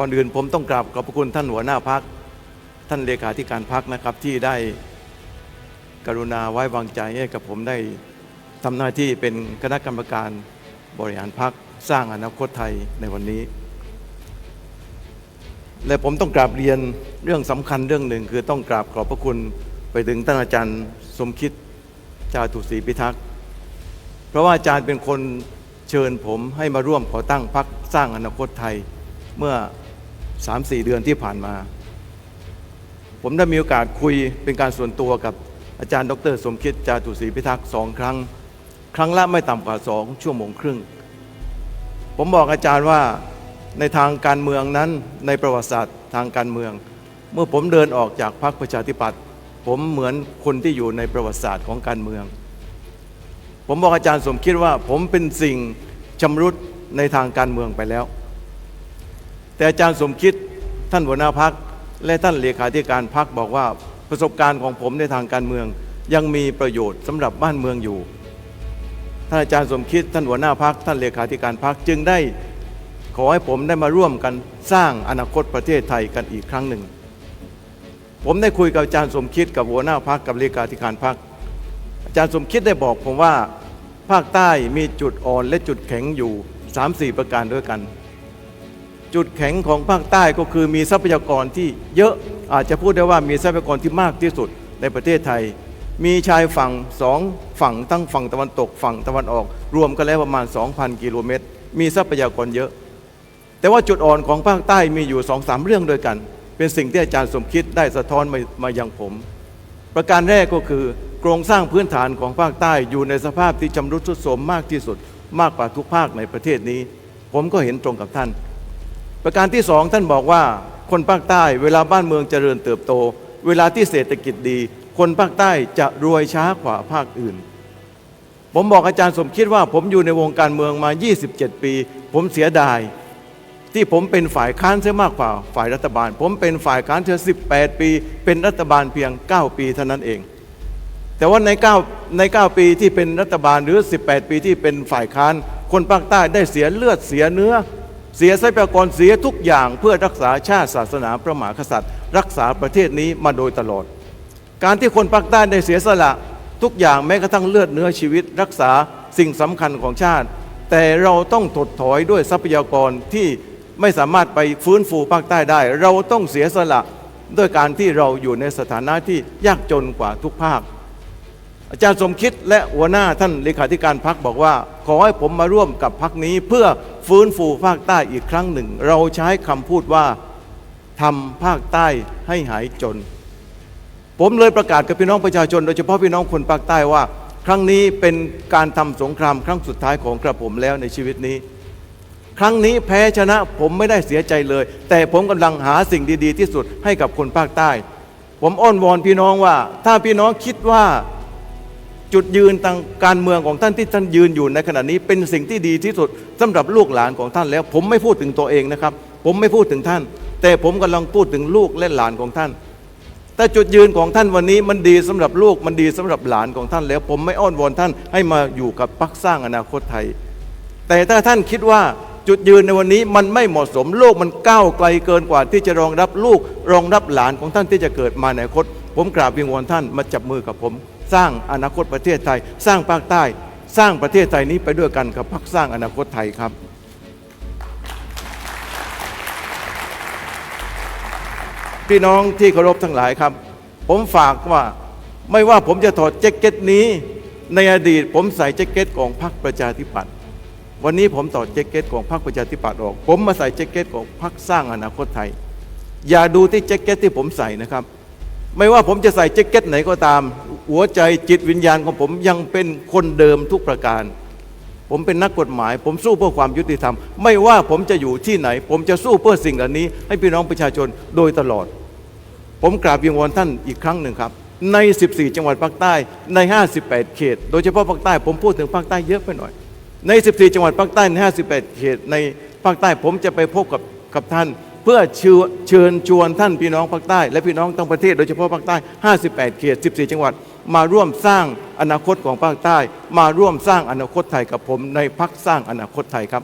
ก่อนอื่นผมต้องกราบขอบพระคุณท่านหัวหน้าพัก ท่านเลขาธิการพักนะครับที่ได้กรุณาไว้วางใจให้กับผมได้ทำหน้าที่เป็นคณะกรรมการบริหารพักสร้างอนาคตไทยในวันนี้ และผมต้องกราบเรียนเรื่องสำคัญเรื่องหนึ่ง คือต้องกราบขอบพระคุณไปถึงท่านอาจารย์สมคิดจาตุศรีพิทักษ์เพราะว่าอาจารย์เป็นคนเชิญผมให้มาร่วมก่อตั้งพักสร้างอนาคตไทยเมื่อ 3-4เดือนที่ผ่านมา ผมได้มีโอกาสคุยเป็นการส่วนตัวกับอาจารย์ ดร สมคิดจาตุศรีพิทักษ์สองครั้ง ครั้งละไม่ต่ำกว่าสองชั่วโมงครึ่ง ผมบอกอาจารย์ว่าในทางการเมืองนั้นในประวัติศาสตร์ทางการเมือง เมื่อผมเดินออกจากพรรคประชาธิปัตย์ผมเหมือนคนที่อยู่ในประวัติศาสตร์ของการเมือง ผมบอกอาจารย์สมคิดว่าผมเป็นสิ่งชำรุดในทางการเมืองไปแล้ว แต่อาจารย์สมคิดท่านหัวหน้าพักและท่านเลขาธิการพักบอกว่าประสบการณ์ของผมในทางการเมือง ยังมีประโยชน์สำหรับบ้านเมืองอยู่ ท่านอาจารย์สมคิดท่านหัวหน้าพักท่านเลขาธิการพักจึงได้ขอให้ผมได้มาร่วมกันสร้างอนาคตประเทศไทยกันอีกครั้งหนึ่ง ผมได้คุยกับอาจารย์สมคิดกับหัวหน้าพักกับเลขาธิการพักอาจารย์สมคิดได้บอกผมว่าภาคใต้มีจุดอ่อนและจุดแข็งอยู่ 3-4 ประการด้วยกัน จุดแข็งของภาคใต้ก็คือมีทรัพยากรที่เยอะอาจจะพูดได้ว่ามีทรัพยากรที่มากที่สุดในประเทศไทย มีชายฝั่งสองฝั่งทั้งฝั่งตะวันตกฝั่งตะวันออก รวมกันแล้วประมาณ 2,000 กิโลเมตร มีทรัพยากรเยอะ แต่ว่าจุดอ่อนของภาคใต้มีอยู่สองสามเรื่องด้วยกัน เป็นสิ่งที่อาจารย์สมคิดได้สะท้อนมามายังผม ประการแรกก็คือโครงสร้างพื้นฐานของภาคใต้อยู่ในสภาพที่ชำรุดทรุดโทรมมากที่สุด มากกว่าทุกภาคในประเทศนี้ ผมก็เห็นตรงกับท่าน ประการที่สองท่านบอกว่าคนภาคใต้เวลาบ้านเมืองเจริญเติบโต เวลาที่เศรษฐกิจดี คนภาคใต้จะรวยช้ากว่าภาคอื่น ผมบอกอาจารย์สมคิดว่า ผมอยู่ในวงการเมืองมา 27 ปี ผมเสียดาย ที่ผมเป็นฝ่ายค้านเสียมากกว่าฝ่ายรัฐบาล ผมเป็นฝ่ายค้านเธอ18 ปี เป็นรัฐบาลเพียง 9 ปีเท่านั้นเอง แต่ว่าใน9ใน 9 ปีที่เป็นรัฐบาลหรือ 18 ปีที่เป็นฝ่ายค้าน คนภาคใต้ได้เสียเลือดเสียเนื้อ เสียทรัพยากรเสียทุกอย่างเพื่อรักษาชาติศาสนาพระมหากษัตริย์ รักษาประเทศนี้มาโดยตลอด การที่คนภาคใต้ได้เสียสละทุกอย่างแม้กระทั่งเลือดเนื้อชีวิต รักษาสิ่งสำคัญของชาติ แต่เราต้องถดถอยด้วยทรัพยากรที่ไม่สามารถไปฟื้นฟูภาคใต้ได้ เราต้องเสียสละด้วยการที่เราอยู่ในสถานะที่ยากจนกว่าทุกภาค อาจารย์สมคิดและหัวหน้าท่านเลขาธิการพักบอกว่า ขอให้ผมมาร่วมกับพักนี้ เพื่อฟื้นฟูภาคใต้อีกครั้งหนึ่ง เราใช้คำพูดว่าทำภาคใต้ให้หายจน ผมเลยประกาศกับพี่น้องประชาชน โดยเฉพาะพี่น้องคนภาคใต้ว่า ครั้งนี้เป็นการทำสงครามครั้งสุดท้ายของกระผมแล้วในชีวิตนี้ ครั้งนี้แพ้ชนะผมไม่ได้เสียใจเลย แต่ผมกำลังหาสิ่งดี ๆ ที่สุดให้กับคนภาคใต้ ผมอ้อนวอนพี่น้องว่า ถ้าพี่น้องคิดว่า จุดยืนทางการเมืองของท่านที่ท่านยืนอยู่ในขณะนี้เป็นสิ่งที่ดีที่สุดสำหรับลูกหลานของท่านแล้ว ผมไม่พูดถึงตัวเองนะครับ ผมไม่พูดถึงท่าน แต่ผมกำลังพูดถึงลูกและหลานของท่าน แต่จุดยืนของท่านวันนี้มันดีสำหรับลูกมันดีสำหรับหลานของท่านแล้ว ผมไม่อ้อนวอนท่านให้มาอยู่กับพรรคสร้างอนาคตไทย แต่ถ้าท่านคิดว่าจุดยืนในวันนี้มันไม่เหมาะสมโลกมันก้าวไกลเกินกว่าที่จะรองรับลูกรองรับหลานของท่านที่จะเกิดมาในอนาคต ผมกราบวิงวอนท่านมาจับมือกับผม สร้างอนาคตประเทศไทย สร้างภาคใต้ สร้างประเทศไทยนี้ไปด้วยกันกับพรรคสร้างอนาคตไทยครับ พี่น้องที่เคารพทั้งหลายครับ ผมฝากว่าไม่ว่าผมจะถอดแจ็คเก็ตนี้ ในอดีตผมใส่แจ็คเก็ตของพรรคประชาธิปัตย์วันนี้ผมถอดแจ็คเก็ตของพรรคประชาธิปัตย์ออก ผมมาใส่แจ็คเก็ตของพรรคสร้างอนาคตไทย อย่าดูที่แจ็คเก็ตที่ผมใส่นะครับ ไม่ว่าผมจะใส่แจ็คเก็ตไหนก็ตาม หัวใจจิตวิญญาณของผมยังเป็นคนเดิมทุกประการ ผมเป็นนักกฎหมาย ผมสู้เพื่อความยุติธรรม ไม่ว่าผมจะอยู่ที่ไหน ผมจะสู้เพื่อสิ่งเหล่านี้ ให้พี่น้องประชาชนโดยตลอด ผมกราบวิงวอนท่านอีกครั้งหนึ่งครับ ใน 14 จังหวัดภาคใต้ใน 58 เขต โดยเฉพาะภาคใต้ผมพูดถึงภาคใต้เยอะไปหน่อย ใน 14 จังหวัดภาคใต้ใน 58 เขตในภาคใต้ผมจะไปพบกับกับท่าน พื่อเชิญเชิญชวนท่านพี่น้องภาคใต้ และพี่น้องทั้งประเทศโดยเฉพาะภาคใต้ 58 เขต 14 จังหวัด มาร่วมสร้างอนาคตของภาคใต้ มาร่วมสร้างอนาคตไทยกับผมในพักสร้างอนาคตไทยครับ